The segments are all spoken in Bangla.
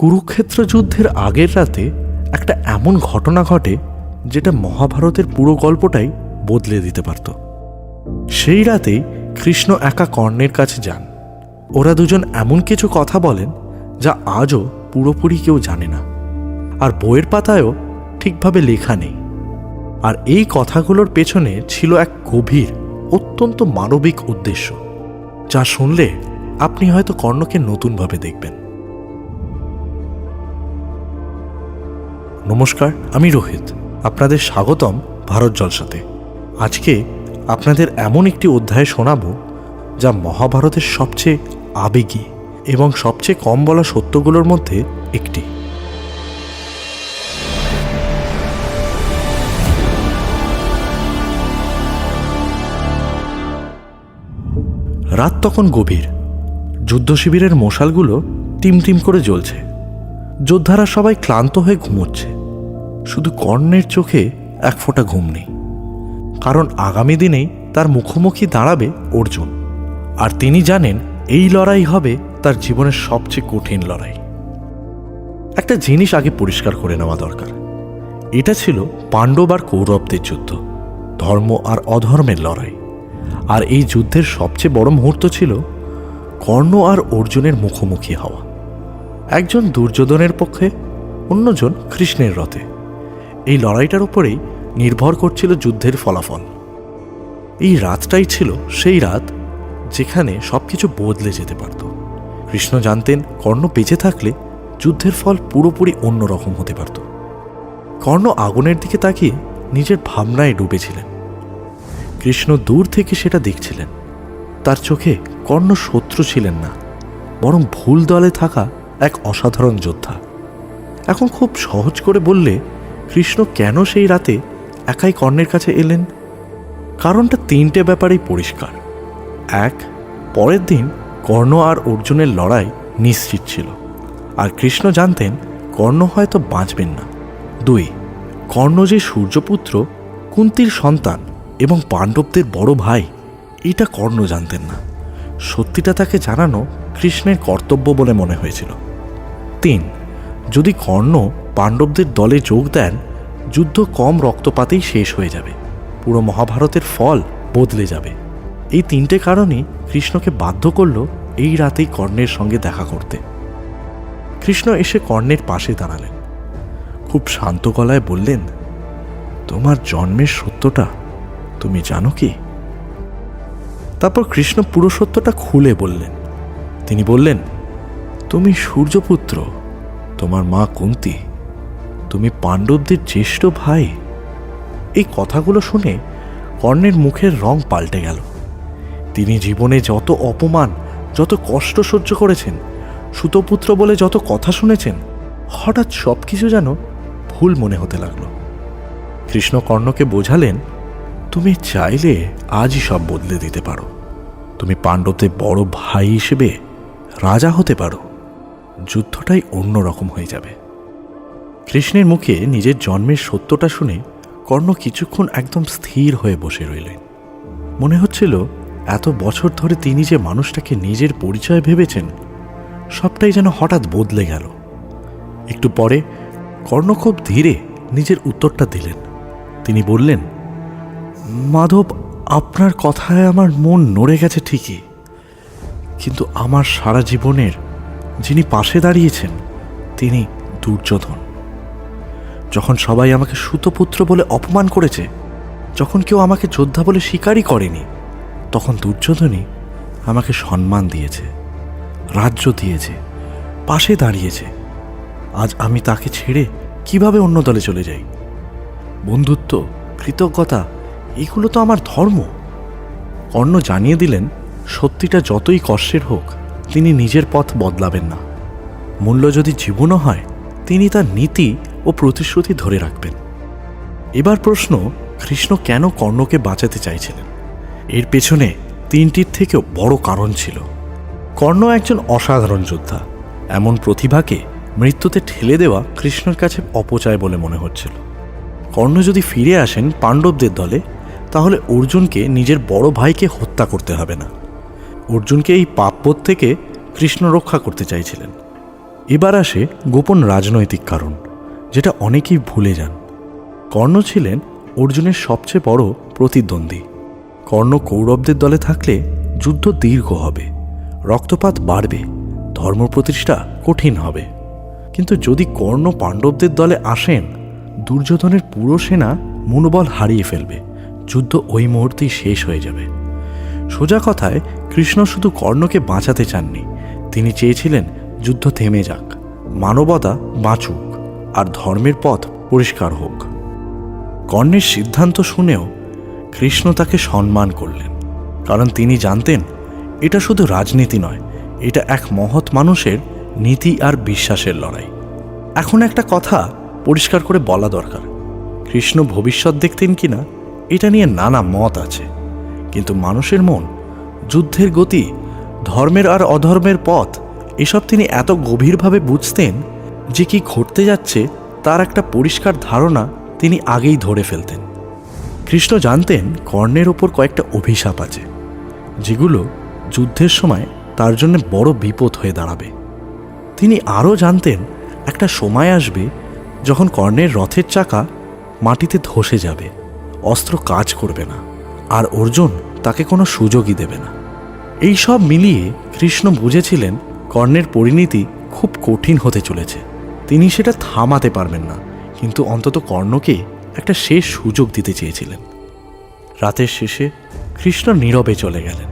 কুরুক্ষেত্র যুদ্ধের আগের রাতে একটা এমন ঘটনা ঘটে যেটা মহাভারতের পুরো গল্পটাই বদলে দিতে পারত। সেই রাতেই কৃষ্ণ একা কর্ণের কাছে যান। ওরা দুজন এমন কিছু কথা বলেন যা আজও পুরোপুরি কেউ জানে না। আর বইয়ের পাতায়ও ঠিকভাবে লেখা নেই। আর এই কথাগুলোর পেছনে ছিল এক গভীর, অত্যন্ত মানবিক উদ্দেশ্য, যা শুনলে আপনি হয়তো কর্ণকে নতুনভাবে দেখবেন। নমস্কার, আমি রোহিত। আপনাদের স্বাগতম ভারত জলসাতে। আজকে আপনাদের এমন একটি অধ্যায় শোনাব, যা মহাভারতের সবচেয়ে আবেগী এবং সবচেয়ে কম বলা সত্যগুলোর মধ্যে একটি। রাত তখন গভীর। যুদ্ধ শিবিরের মশালগুলো টিমটিম করে জ্বলছে। যোদ্ধারা সবাই ক্লান্ত হয়ে ঘুমোচ্ছে। শুধু কর্ণের চোখে এক ফোঁটা ঘুম নেই। কারণ আগামী দিনেই তার মুখোমুখি দাঁড়াবে অর্জুন। আর তিনি জানেন এই লড়াই হবে তার জীবনের সবচেয়ে কঠিন লড়াই। একটা জিনিস আগে পরিষ্কার করে নেওয়া দরকার। এটা ছিল পাণ্ডব আর কৌরবদের যুদ্ধ, ধর্ম আর অধর্মের লড়াই। আর এই যুদ্ধের সবচেয়ে বড় মুহূর্ত ছিল কর্ণ আর অর্জুনের মুখোমুখি হওয়া। একজন দুর্যোধনের পক্ষে, অন্যজন কৃষ্ণের রথে। এই লড়াইটার উপরেই নির্ভর করছিল যুদ্ধের ফলাফল। এই রাতটাই ছিল সেই রাত যেখানে সবকিছু বদলে যেতে পারত। কৃষ্ণ জানতেন কর্ণ বেঁচে থাকলে যুদ্ধের ফল পুরোপুরি অন্যরকম হতে পারত। কর্ণ আগুনের দিকে তাকিয়ে নিজের ভাবনায় ডুবেছিলেন। কৃষ্ণ দূর থেকে সেটা দেখছিলেন। তার চোখে কর্ণ শত্রু ছিলেন না, বরং ভুল দলে থাকা এক অসাধারণ যোদ্ধা। এখন খুব সহজ করে বললে কৃষ্ণ কেন সেই রাতে একাই কর্ণের কাছে এলেন? কারণটা তিনটে ব্যাপারেই পরিষ্কার। এক, পরের দিন কর্ণ আর অর্জুনের লড়াই নিশ্চিত ছিল। আর কৃষ্ণ জানতেন কর্ণ হয়তো বাঁচবেন না। দুই, কর্ণ যে সূর্যপুত্র, কুন্তির সন্তান এবং পাণ্ডবদের বড় ভাই, এটা কর্ণ জানতেন না। সত্যিটা তাকে জানানো কৃষ্ণের কর্তব্য বলে মনে হয়েছিল। তিন, যদি কর্ণ পাণ্ডবদের দলে যোগ দেন যুদ্ধ কম রক্তপাতেই শেষ হয়ে যাবে। পুরো মহাভারতের ফল বদলে যাবে। এই তিনটে কারণই কৃষ্ণকে বাধ্য করল এই রাতেই কর্ণের সঙ্গে দেখা করতে। কৃষ্ণ এসে কর্ণের পাশে দাঁড়ালেন। খুব শান্ত গলায় বললেন, তোমার জন্মের সত্যটা তুমি জানো কি? তারপর কৃষ্ণ পুরো সত্যটা খুলে বললেন। তিনি বললেন, তুমি সূর্যপুত্র, তোমার মা কুন্তি। তুমি পাণ্ডবদের জ্যেষ্ঠ ভাই। এই কথাগুলো শুনে কর্ণের মুখের রং পাল্টে গেল। তিনি জীবনে যত অপমান, যত কষ্ট সহ্য করেছেন, সুতপুত্র বলে যত কথা শুনেছেন, হঠাৎ সব কিছু যেন ভুল মনে হতে লাগল। কৃষ্ণ কর্ণকে বোঝালেন, তুমি চাইলে আজই সব বদলে দিতে পারো। তুমি পাণ্ডবদের বড় ভাই হিসেবে রাজা হতে পারো। যুদ্ধটাই অন্যরকম হয়ে যাবে। কৃষ্ণের মুখে নিজের জন্মের সত্যটা শুনে কর্ণ কিছুক্ষণ একদম স্থির হয়ে বসে রইলেন। মনে হচ্ছিল, এত বছর ধরে তিনি যে মানুষটাকে নিজের পরিচয় ভেবেছেন, সবটাই যেন হঠাৎ বদলে গেল। একটু পরে কর্ণ খুব ধীরে নিজের উত্তরটা দিলেন। তিনি বললেন, মাধব, আপনার কথায় আমার মন নড়ে গেছে ঠিকই, কিন্তু আমার সারা জীবনের যিনি পাশে দাঁড়িয়েছেন, তিনি দুর্যোধন। যখন সবাই আমাকে সুতপুত্র বলে অপমান করেছে, যখন কেউ আমাকে যোদ্ধা বলে স্বীকারই করেনি, তখন দুর্যোধনই আমাকে সম্মান দিয়েছে, রাজ্য দিয়েছে, পাশে দাঁড়িয়েছে। আজ আমি তাকে ছেড়ে কীভাবে অন্য দলে চলে যাই? বন্ধুত্ব, কৃতজ্ঞতা, এগুলো তো আমার ধর্ম। কর্ণ জানিয়ে দিলেন, সত্যিটা যতই কষ্টের হোক, তিনি নিজের পথ বদলাবেন না। মূল্য যদি জীবনও হয়, তিনি তার নীতি ও প্রতিশ্রুতি ধরে রাখবেন। এবার প্রশ্ন, কৃষ্ণ কেন কর্ণকে বাঁচাতে চাইছিলেন? এর পেছনে তিনটির থেকেও বড় কারণ ছিল। কর্ণ একজন অসাধারণ যোদ্ধা। এমন প্রতিভাকে মৃত্যুতে ঠেলে দেওয়া কৃষ্ণের কাছে অপচয় বলে মনে হচ্ছিল। কর্ণ যদি ফিরে আসেন পাণ্ডবদের দলে, তাহলে অর্জুনকে নিজের বড় ভাইকে হত্যা করতে হবে না। অর্জুনকে এই পাপবোধ থেকে কৃষ্ণ রক্ষা করতে চাইছিলেন। এবার আসে গোপন রাজনৈতিক কারণ। যেটা অনেকেই ভুলে যান। কর্ণ ছিলেন অর্জুনের সবচেয়ে বড় প্রতিদ্বন্দ্বী। কর্ণ কৌরবদের দলে থাকলে যুদ্ধ দীর্ঘ হবে, রক্তপাত বাড়বে ধর্ম প্রতিষ্ঠা কঠিন হবে। কিন্তু যদি কর্ণ পাণ্ডবদের দলে আসেন, দুর্যোধনের পুরো সেনা মনোবল হারিয়ে ফেলবে, যুদ্ধ ওই মুহূর্তেই শেষ হয়ে যাবে। সোজা কথায়, কৃষ্ণ শুধু কর্ণকে বাঁচাতে চাননি, তিনি চেয়েছিলেন যুদ্ধ থেমে যাক, মানবতা বাঁচুক। আর ধর্মের পথ পরিষ্কার হোক। কর্ণের সিদ্ধান্ত শুনেও কৃষ্ণ তাকে সম্মান করলেন, কারণ তিনি জানতেন এটা শুধু রাজনীতি নয়, এটা এক মহৎ মানুষের নীতি আর বিশ্বাসের লড়াই। এখন একটা কথা পরিষ্কার করে বলা দরকার, কৃষ্ণ ভবিষ্যৎ দেখতেন কিনা এটা নিয়ে নানা মত আছে, কিন্তু মানুষের মন, যুদ্ধের গতি, ধর্মের আর অধর্মের পথ, এসব তিনি এত গভীরভাবে বুঝতেন যে কি ঘটতে যাচ্ছে তার একটা পরিষ্কার ধারণা তিনি আগেই ধরে ফেলতেন। কৃষ্ণ জানতেন কর্ণের ওপর কয়েকটা অভিশাপ আছে, যেগুলো যুদ্ধের সময় তার জন্য বড় বিপদ হয়ে দাঁড়াবে। তিনি আরও জানতেন একটা সময় আসবে যখন কর্ণের রথের চাকা মাটিতে ধসে যাবে, অস্ত্র কাজ করবে না, আর অর্জুন তাকে কোনো সুযোগই দেবে না। এই সব মিলিয়ে কৃষ্ণ বুঝেছিলেন কর্ণের পরিণতি খুব কঠিন হতে চলেছে। তিনি সেটা থামাতে পারবেন না, কিন্তু অন্তত কর্ণকে একটা শেষ সুযোগ দিতে চেয়েছিলেন। রাতের শেষে কৃষ্ণ নীরবে চলে গেলেন,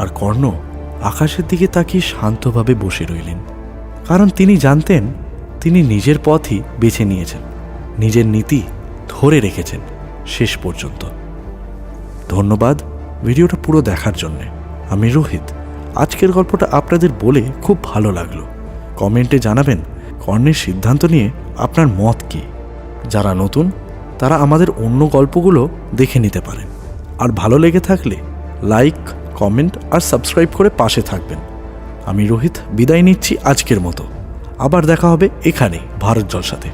আর কর্ণ আকাশের দিকে তাকিয়ে শান্তভাবে বসে রইলেন, কারণ তিনি জানতেন তিনি নিজের পথই বেছে নিয়েছেন, নিজের নীতি ধরে রেখেছেন শেষ পর্যন্ত। ধন্যবাদ ভিডিওটা পুরো দেখার জন্যে। আমি রোহিত, আজকের গল্পটা আপনাদের বলে খুব ভালো লাগল। কমেন্টে জানাবেন কর্ণের সিদ্ধান্ত নিয়ে আপনার মত কী? যারা নতুন, তারা আমাদের অন্য গল্পগুলো দেখে নিতে পারেন। আর ভালো লেগে থাকলে লাইক, কমেন্ট আর সাবস্ক্রাইব করে পাশে থাকবেন। আমি রোহিত বিদায় নিচ্ছি আজকের মতো। আবার দেখা হবে এখানে ভারত জলসাতে।